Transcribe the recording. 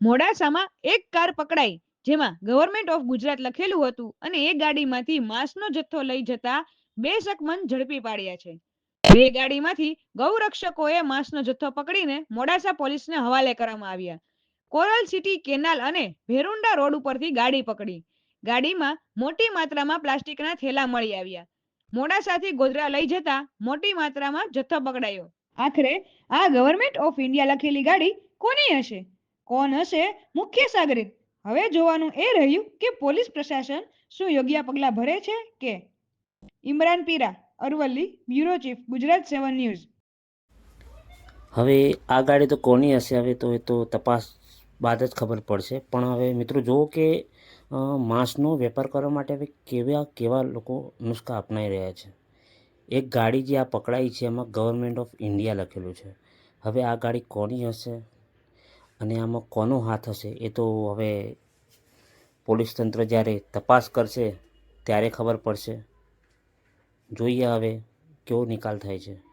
મોડાસામાં એક કાર પકડાઈ, જેમાં ગવર્મેન્ટ ઓફ ગુજરાત લખેલું હતું અને એ ગાડીમાંથી માંસનો જથ્થો લઈ જતા બે શકમન ઝડપી પાડ્યા છે. બે ગાડીમાંથી ગૌરક્ષકોએ માંસનો જથ્થો પકડીને મોડાસા પોલીસને હવાલે કરવામાં આવ્યા. કોરલ સિટી કેનાલ અને ભેરુંડા રોડ ઉપરથી ગાડી પકડી. ગાડીમાં મોટી માત્રામાં પ્લાસ્ટિકના થેલા મળી આવ્યા. મોડાસાથી ગોધરા લઈ જતા મોટી માત્રામાં જથ્થો પકડાયો. આખરે આ ગવર્મેન્ટ ઓફ ઇન્ડિયા લખેલી ગાડી કોની હશે? કોણ હશે? મુખ્ય સાગરિત. હવે જોવાનું એ રહ્યું કે પોલીસ પ્રશાસન શું યોગ્ય પગલાં ભરે છે કે? Imran Pira, Aravalli, bureau chief, Gujarat seven news. હવે આ ગાડી તો કોની હશે? હવે તો એ તો તપાસ બાદ જ ખબર પડશે. પણ હવે મિત્રો જુઓ કે માંસનો વેપાર કરવા માટે હવે કેવા કેવા લોકો નુસ્ખા અપનાવી રહ્યા છે. એક ગાડી જે આ પકડાઈ છે, એમાં ગવર્મેન્ટ ઓફ ઇન્ડિયા લખેલું છે. હવે આ ગાડી કોની હશે? અને આમાં કોનો હાથ હશે એ તો હવે પોલીસ તંત્ર જ્યારે તપાસ કરશે, ત્યારે ખબર પડશે. જોઈએ હવે કેવો નિકાલ થાય છે.